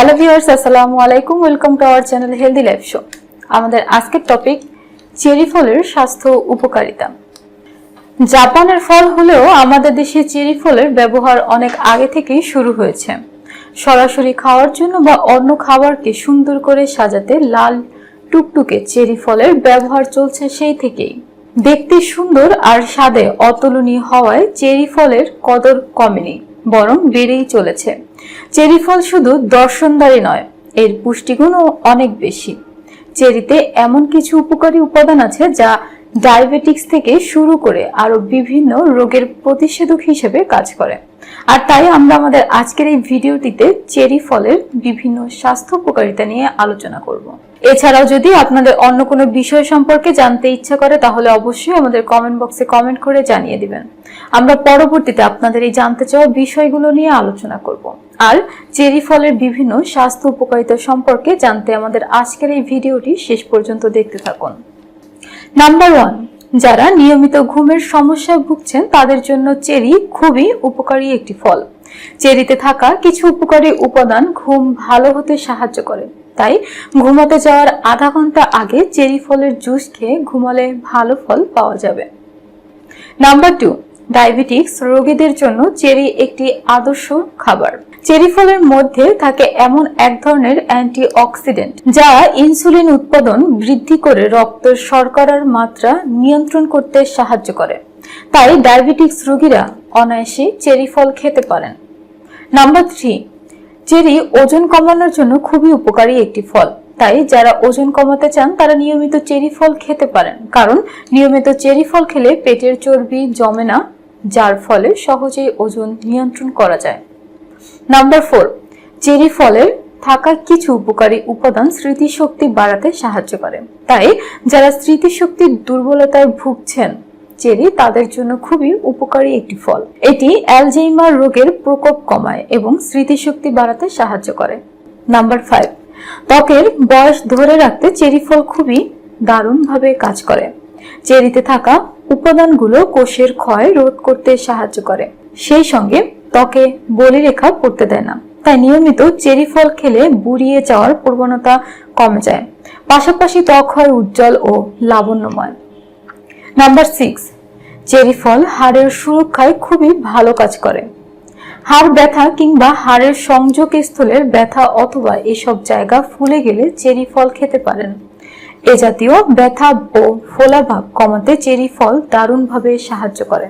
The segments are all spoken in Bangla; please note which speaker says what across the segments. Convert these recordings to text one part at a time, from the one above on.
Speaker 1: হ্যালো ভিউয়ার্স আসসালামু আলাইকুম welcome to our channel healthy life show আমাদের আজকের টপিক চেরি ফলের স্বাস্থ্য উপকারিতা। জাপানের ফল হলেও আমাদের দেশে চেরি ফলের ব্যবহার অনেক আগে থেকেই শুরু হয়েছে। সরাসরি খাওয়ার জন্য বা অন্য খাবারকে সুন্দর করে সাজাতে লাল, টুকটুকে চেরি ফলের ব্যবহার চলছে সেই থেকেই। দেখতে সুন্দর আর স্বাদে অতুলনীয় হওয়ায় চেরি ফলের কদর কমেনি। বরং বেড়েই চলেছে। চেরি ফল শুধু দর্শনদারি নয়, এর পুষ্টিগুণও অনেক বেশি। চেরিতে এমন কিছু উপকারী উপাদান আছে যা ডায়াবেটিক্স থেকে শুরু করে আরও বিভিন্ন রোগের প্রতিষেধক হিসেবে কাজ করে। আর তাই আমরা আমাদের আজকের এই ভিডিওটিতে চেরি ফলের বিভিন্ন স্বাস্থ্য উপকারিতা নিয়ে আলোচনা করব। এছাড়াও যদি আপনাদের অন্য কোনো বিষয় সম্পর্কে জানতে ইচ্ছা করে, তাহলে অবশ্যই আমাদের কমেন্ট বক্সে কমেন্ট করে জানিয়ে দিবেন। আমরা পরবর্তীতে আপনাদের এই জানতে চাওয়া বিষয়গুলো নিয়ে আলোচনা করব। আর চেরি ফলের বিভিন্ন স্বাস্থ্য উপকারিতা সম্পর্কে জানতে আমাদের আজকের এই ভিডিওটি শেষ পর্যন্ত দেখতে থাকুন। নাম্বার ওয়ান যারা নিয়মিত ঘুমের সমস্যায় ভুগছেন, তাদের জন্য চেরি খুবই উপকারী একটি ফল। চেরিতে থাকা কিছু উপকারী উপাদান ঘুম ভালো হতে সাহায্য করে। তাই ঘুমাতে যাওয়ার আধা ঘণ্টা আগে চেরি ফলের জুস খেয়ে ঘুমালে ভালো ফল পাওয়া যাবে। নাম্বার টু ডায়াবেটিক্স রোগীদের জন্য চেরি একটি আদর্শ খাবার। চেরি ফলের মধ্যে থাকে এমন এক ধরনের অ্যান্টি অক্সিডেন্ট যা ইনসুলিন উৎপাদন বৃদ্ধি করে রক্তের শর্করার মাত্রা নিয়ন্ত্রণ করতে সাহায্য করে। তাই ডায়াবেটিক্স রোগীরা অনায়াসে চেরি ফল খেতে পারেন। নাম্বার থ্রি, চেরি ওজন কমানোর জন্য খুবই উপকারী একটি ফল। তাই যারা ওজন কমাতে চান, তারা নিয়মিত চেরি ফল খেতে পারেন। কারণ নিয়মিত চেরি ফল খেলে পেটের চর্বি জমে না, যার ফলে সহজেই ওজন নিয়ন্ত্রণ করা যায়। নাম্বার ফোর চেরি ফলের থাকা কিছু উপকারী উপাদান স্মৃতিশক্তি বাড়াতে সাহায্য করে। তাই যারা স্মৃতিশক্তির দুর্বলতায় ভুগছেন, চেরি তাদের জন্য খুবই উপকারী একটি ফল। এটি অ্যালজেইমার রোগের প্রকোপ কমায় এবং স্মৃতিশক্তি বাড়াতে সাহায্য করে। নাম্বার ফাইভ ত্বকের বয়স ধরে রাখতে চেরি ফল খুবই দারুণভাবে কাজ করে। চেরিতে থাকা উপাদানগুলো কোষের ক্ষয় রোধ করতে সাহায্য করে। সেই সঙ্গে ত্বকে বলিরেখা পড়তে দেয় না। তাই নিয়মিত চেরি ফল খেলে বুড়িয়ে যাওয়ার প্রবণতা কমে যায়। পাশাপাশি ত্বক হয় উজ্জ্বল ও লাবণ্যময়। নাম্বার সিক্স চেরি ফল হাড়ের সুরক্ষায় খুবই ভালো কাজ করে। হাড় ব্যথা কিংবা হাড়ের সংযোগ স্থলের ব্যথা অথবা এসব জায়গা ফুলে গেলে চেরি ফল খেতে পারেন। এ জাতীয় ব্যথা ও ফোলাভাব কমাতে চেরি ফল দারুণভাবে সাহায্য করে।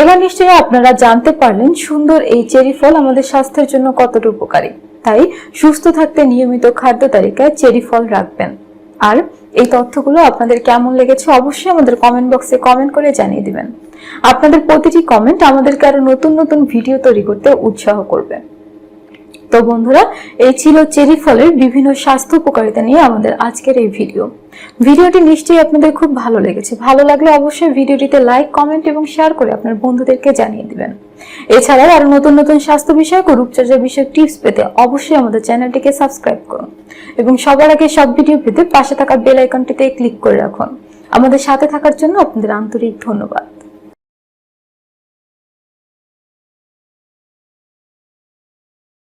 Speaker 1: এবার নিশ্চয়ই আপনারা জানতে পারলেন সুন্দর এই চেরি ফল আমাদের স্বাস্থ্যের জন্য কতটা উপকারী। তাই সুস্থ থাকতে নিয়মিত খাদ্য তালিকায় চেরি ফল রাখবেন। আর এই তথ্যগুলো আপনাদের কেমন লেগেছে অবশ্যই আমাদের কমেন্ট বক্সে কমেন্ট করে জানিয়ে দিবেন। আপনাদের প্রতিটি কমেন্ট আমাদেরকে আরও নতুন নতুন ভিডিও তৈরি করতে উৎসাহ করবে। তো বন্ধুরা, এই ছিল চেরি ফলের বিভিন্ন স্বাস্থ্য উপকারিতা নিয়ে আমাদের আজকের এই ভিডিও ভিডিওটি নিশ্চয়ই আপনাদের খুব ভালো লেগেছে। ভালো লাগলে অবশ্যই ভিডিওটিতে লাইক কমেন্ট এবং শেয়ার করে আপনার বন্ধুদেরকে জানিয়ে দিবেন। এছাড়াও আরও নতুন নতুন স্বাস্থ্য বিষয়ক ও রূপচর্চা বিষয়ক টিপস পেতে অবশ্যই আমাদের চ্যানেলটিকে সাবস্ক্রাইব করুন এবং সবার আগে সব ভিডিও পেতে পাশে থাকা বেল আইকনটিতে ক্লিক করে রাখুন। আমাদের সাথে থাকার জন্য আপনাদের আন্তরিক ধন্যবাদ।